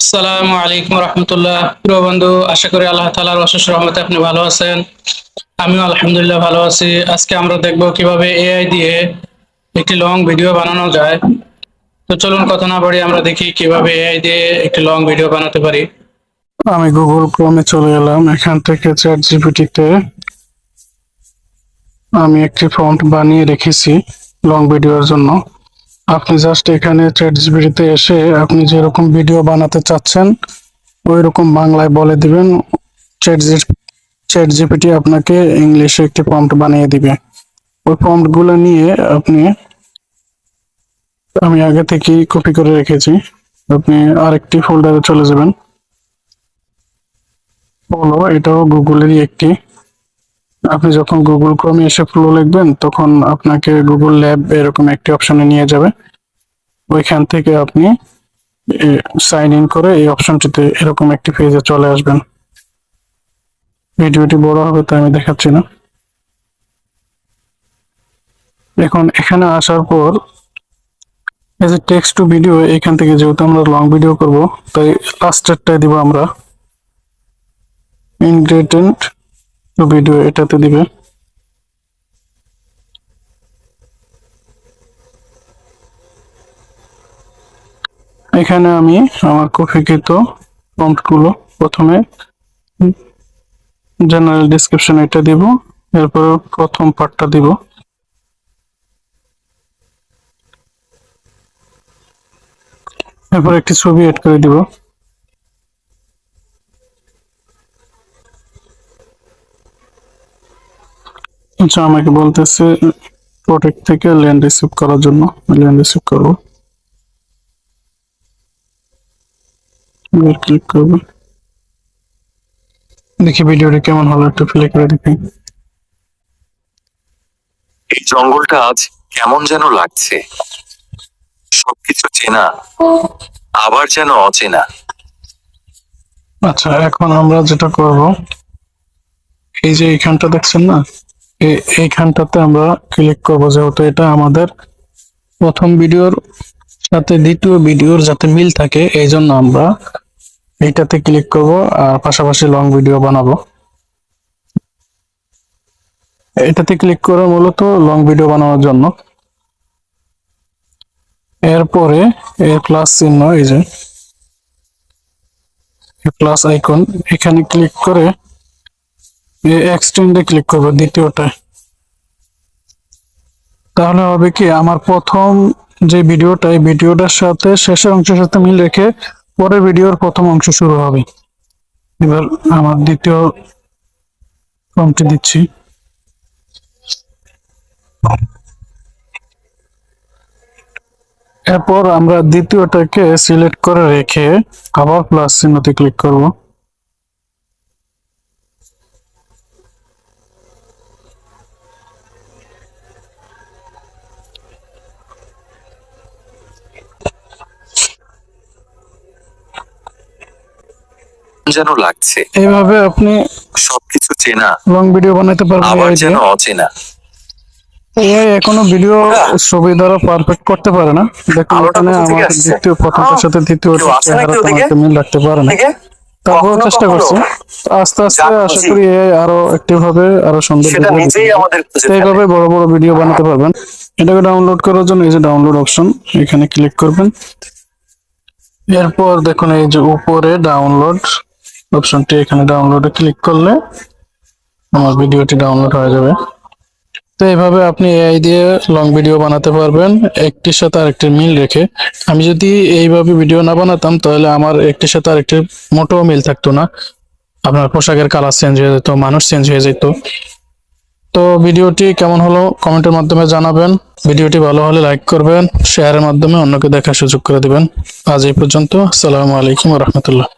আসসালামু আলাইকুম রহমতুল্লাহ। প্রিয় বন্ধু, আশা করি আল্লাহ তালার অশেষ রহমতে আপনি ভালো আছেন। আমিও আলহামদুলিল্লাহ ভালো আছি। আজকে আমরা দেখব কীভাবে এআই দিয়ে একটি লং ভিডিও বানানো যায়। তো চলুন কথা না বাড়ি আমরা দেখি কীভাবে এআই দিয়ে একটি লং ভিডিও বানাতে পারি। আমি গুগল ক্রোমে চলে এলাম। এখান থেকে চ্যাট জিপিটিতে আমি একটি ফন্ট বানিয়ে রেখেছি লং ভিডিওর জন্য। আপনি জাস্ট এখানে চ্যাট জিপিটিতে এসে আপনি যেরকম ভিডিও বানাতে চাচ্ছেন ওই রকম বাংলায় বলে দিবেন চ্যাট চ্যাট জিপিটি আপনাকে ইংলিশে একটি প্রম্পট বানিয়ে দিবে। ওই প্রম্পটগুলো নিয়ে আপনি, আমি আগে থেকেই কপি করে রেখেছি। আপনি আরেকটি ফোল্ডারে চলে যাবেন। ফ্লো এটাও গুগলেরই একটি। আপনি যখন গুগল ক্রমে এসে ফ্লো লিখবেন, তখন আপনাকে গুগল ল্যাব এরকম একটি অপশনে নিয়ে যাবে। ওইখান থেকে আপনি সাইন ইন করে এই অপশনটিতে এরকম একটি পেজে চলে আসবেন। ভিডিওটি বড় হবে তো আমি দেখাচ্ছি না। এখন এখানে আসার পর, এই যে টেক্সট টু ভিডিও এখান থেকে যেহেতু আমরা লং ভিডিও করব, তাই লাস্টেরটাই দিব আমরা। ইনগ্রেডিয়েন্ট ভিডিও এটাতে দিবে। এখানে আমি আমার কপিকৃত প্রম্পটগুলো প্রথমে জেনারেল ডিসক্রিপশন এটা দিব, এরপর প্রথম পার্টটা দিব। এরপর একটি ছবি এড করে দিব। আচ্ছা আমাকে বলতেছে প্রোটেক্ট থেকে ল্যান্ড রিসিভ করার জন্য ল্যান্ড রিসিভ করব। ক্লিক করব। দেখি ভিডিওটি কেমন হলো একটু প্লে করে দেখি। এই জঙ্গলটা আজ কেমন যেন লাগছে। সবকিছু চেনা আবার যেন অচেনা। আচ্ছা এখন আমরা যেটা করব এই যে এইখানটা দেখছেন না? এইখানটাতে আমরা ক্লিক করব, যেহেতু এটা আমাদের প্রথম ভিডিওর সাথে দ্বিতীয় ভিডিওর যাতে মিল থাকে এই জন্য আমরা এইটাতে ক্লিক করব আর পাশাপাশি লং ভিডিও বানাবো। এটাতে ক্লিক করে মূলত লং ভিডিও বানানোর জন্য। এরপরে এর প্লাস চিহ্ন, এই যে প্লাস আইকন এখানে ক্লিক করে এক্সটেন্ডে ক্লিক করব দ্বিতীয়টা। তাহলে হবে কি, আমার প্রথম যে ভিডিওটা, এই ভিডিওটার সাথে শেষের অংশের সাথে মিল রেখে পরের ভিডিওর প্রথম অংশ শুরু হবে। এবার আমার দ্বিতীয় ফর্মটি দিচ্ছি। এরপর আমরা দ্বিতীয়টাকে সিলেক্ট করে রেখে আবার প্লাস চিহ্নতে ক্লিক করব। যেন লাগছে। এইভাবে আপনি সবকিছু চেনা। লং ভিডিও বানাতে পারবেন আবার যেন অচেনা। AI এখনও ভিডিও ছবি দ্বারা পারফেক্ট করতে পারে না। দেখুন এখানে আমার দ্বিতীয় প্রথমটার হ্যাঁ। সাথে দ্বিতীয়টা কেউ চেহারা তোমাকে মিল রাখতে পারে না। তারপর চেষ্টা করছি। আস্তে আস্তে আশা করি AI আরও অ্যাক্টিভ হবে আরও সুন্দর এইভাবে বড় বড় ভিডিও বানাতে পারবেন। এটাকে ডাউনলোড করার জন্য এই যে ডাউনলোড অপশন এখানে ক্লিক করবেন। এরপর দেখুন এই যে উপরে ডাউনলোড অপশনটি এখানে ডাউনলোডে ক্লিক করলে আমার ভিডিওটি ডাউনলোড হয়ে যাবে। তো এইভাবে আপনি এআই দিয়ে লং ভিডিও বানাতে পারবেন, একটির সাথে আরেকটির মিল রেখে। আমি যদি এইভাবে ভিডিও না বানাতাম, তাহলে আমার একটির সাথে আরেকটির মোটেও মিল থাকতো না। আপনার পোশাকের কালার চেঞ্জ হয়ে যেত, মানুষ চেঞ্জ হয়ে যেত। তো ভিডিওটি কেমন হলো কমেন্টের মাধ্যমে জানাবেন। ভিডিওটি ভালো হলে লাইক করবেন শেয়ারের মাধ্যমে অন্যকে দেখার সুযোগ করে দিবেন। আজ এই পর্যন্ত, আসসালামু আলাইকুম রহমতুল্লাহ।